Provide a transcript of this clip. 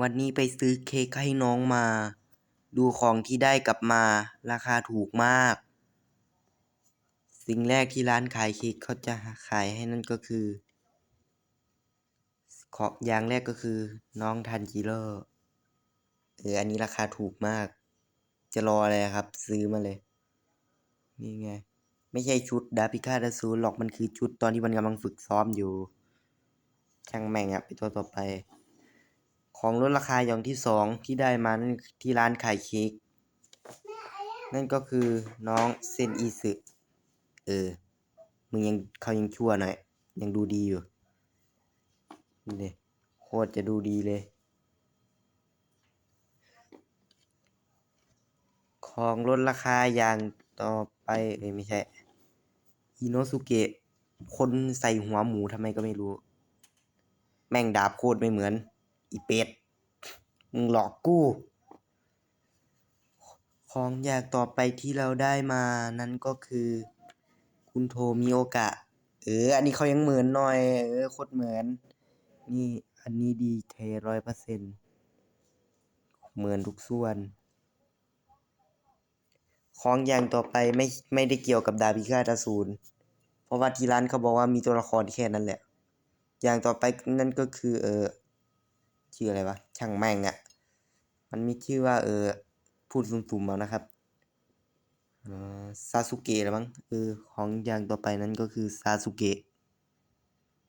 วันนี้ไปซื้อเค้กให้น้องมา ดูของที่ได้กลับมา ราคาถูกมาก สิ่งแรกที่ร้านขายเค้กเขาจะขายให้นั่นก็คือ ของอย่างแรกก็คือ น้องทันจิโร่เอออันนี้ราคาถูกมาก จะรออะไรครับ ซื้อมาเลย นี่ไง ไม่ใช่ชุดดาพิฆาตอสูรหรอกมันคือชุดตอนที่มันกำลังฝึกซ้อมอยู่ ช่างแม่งอะไปตัวต่อไป ของลดราคาอย่างที่สองที่ได้มานั่นที่ร้านขายเค้กนั่นก็คือน้องเซนอีสึเออ มึงยังเขายังชั่วหน่อย ยังดูดีอยู่นี่เลยโคตรจะดูดีเลย ของลดราคาอย่างต่อไปเอ้ยไม่ใช่อิโนสุเกะคนใส่หัวหมูทำไมก็ไม่รู้ แม่งดาบโคตรไม่เหมือน อีเป็ดมึงหลอกกู ของอย่างต่อไปที่เราได้มานั้นก็คือ คุณโทมิโอกะ เออ อันนี้เขายังเหมือนหน่อย เออโคตรเหมือน นี่อันนี้ดีเทร้อยเปอร์เซ็นต์เหมือนทุกส่วน ของอย่างต่อไปไม่ไม่ได้เกี่ยวกับดาบพิฆาตอสูรเพราะว่าที่ร้านเขาบอกว่ามีตัวละครแค่นั้นแหละ อย่างต่อไปนั่นก็คือเออ ชื่ออะไรวะ ช่างแม่งอะ่ะ มันมีชื่อว่า เออ พูดสุ่มๆเอานะครับซาสุเกะหรือมั้งเออของอย่างต่อไปนั้นก็คือซาสุเกะ